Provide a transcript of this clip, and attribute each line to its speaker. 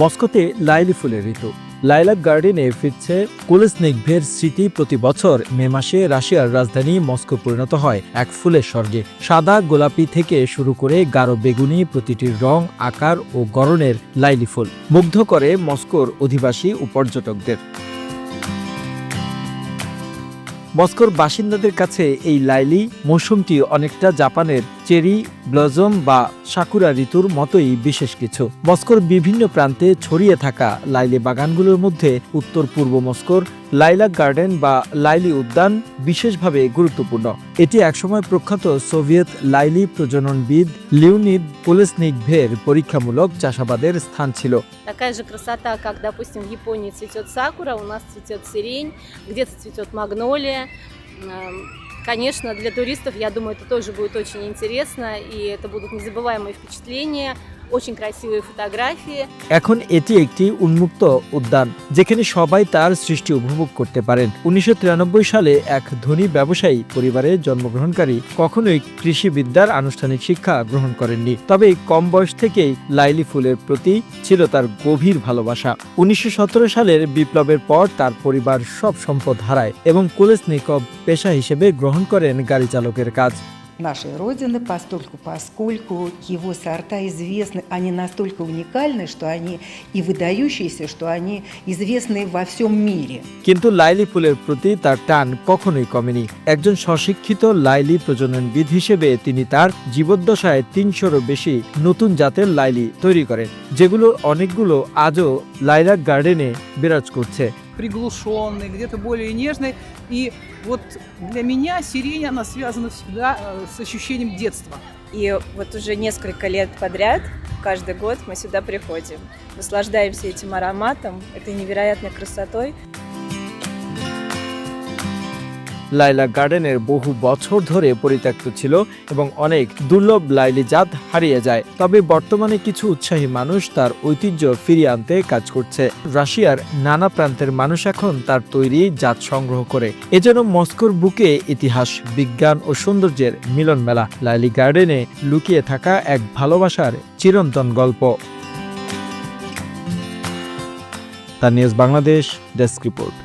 Speaker 1: মস্কোতে লাইলি ফুলের ঋতু। লাইলাক গার্ডেনে ফিরছে কোলেসনিকভের স্মৃতি প্রতি বছর মে মাসে রাশিয়ার রাজধানী মস্কো পরিণত হয় এক ফুলের স্বর্গে। সাদা গোলাপি থেকে শুরু করে গাঢ় বেগুনি প্রতিটির রং, আকার ও গড়নের লাইলি ফুল, মুগ্ধ করে মস্কোর অধিবাসী ও পর্যটকদের। মস্কোর বাসিন্দাদের কাছে এই লাইলি মৌসুমটি অনেকটা জাপানের চেরি ব্লজম বা সাকুরা ঋতুর মতোই বিশেষ কিছু মস্কোর বিভিন্ন প্রান্তে ছড়িয়ে থাকা লাইলি বাগানগুলোর মধ্যে উত্তর পূর্ব মস্কোর লাইলাক গার্ডেন বা লাইলি উদ্যান বিশেষভাবে গুরুত্বপূর্ণ এটি একসময় প্রখ্যাত সোভিয়েত লাইলি প্রজননবিদ লিওনিদ পোলেসনিকভের পরীক্ষামূলক চাষাবাদের স্থান ছিল
Speaker 2: Такая же красота, как, допустим, в Японии цветет сакура, у нас цветет сирень, где-то цветет магнолия. Конечно, для туристов, я думаю, это тоже будет очень интересно, и это будут незабываемые впечатления.
Speaker 1: এখন এটি একটি উন্মুক্ত উদ্যান, যেখানে সবাই তার সৃষ্টি উপভোগ করতে পারেন। উনিশশো তিরানব্বই সালে এক ধনী ব্যবসায়ী পরিবারে জন্মগ্রহণকারী কখনোই কৃষিবিদ্যার আনুষ্ঠানিক শিক্ষা গ্রহণ করেননি। তবে কম বয়স থেকেই লাইলি ফুলের প্রতি ছিল তার গভীর ভালোবাসা। উনিশশো সতেরো সালের বিপ্লবের পর তার পরিবার সব সম্পদ হারায় এবং কোলেসনিকভ পেশা হিসেবে গ্রহণ করেন গাড়ি চালকের কাজ।
Speaker 3: нашей Родины, постольку, поскольку его сорта известны, они настолько уникальны, что они и выдающиеся, что они известны во всем мире.
Speaker 1: কিন্তু লাইলি ফুলের প্রতি তার টান কখনোই কমেনি একজন স্বশিক্ষিত লাইলি প্রজননবিদ হিসেবে তিনি তার জীবদ্দশায় তিনশোরও বেশি নতুন জাতের লাইলি তৈরি করেন যেগুলো অনেকগুলো আজও লাইলাক গার্ডেনে বিরাজ করছে
Speaker 4: приглушенный, где-то более нежный. И вот для меня сирень, она связана всегда э, с ощущением детства.
Speaker 5: И вот уже несколько лет подряд, каждый год мы сюда приходим, наслаждаемся этим ароматом, этой невероятной красотой.
Speaker 1: লাইলা গার্ডেনের বহু বছর ধরে পরিত্যক্ত ছিল এবং অনেক দুর্লভ লাইলি জাত হারিয়ে যায়। তবে বর্তমানে কিছু উৎসাহী মানুষ তার ঐতিহ্য ফিরিয়ে আনতে কাজ করছে। রাশিয়ার নানা প্রান্তের মানুষ এখন তার তৈরি জাত সংগ্রহ করে। এজন্য মস্কোর বুকে ইতিহাস, বিজ্ঞান ও সৌন্দর্যের মিলন মেলা। লাইলি গার্ডেনে লুকিয়ে থাকা এক ভালোবাসার চিরন্তন গল্প। তার নিউজ বাংলাদেশ, ডেস্ক রিপোর্ট।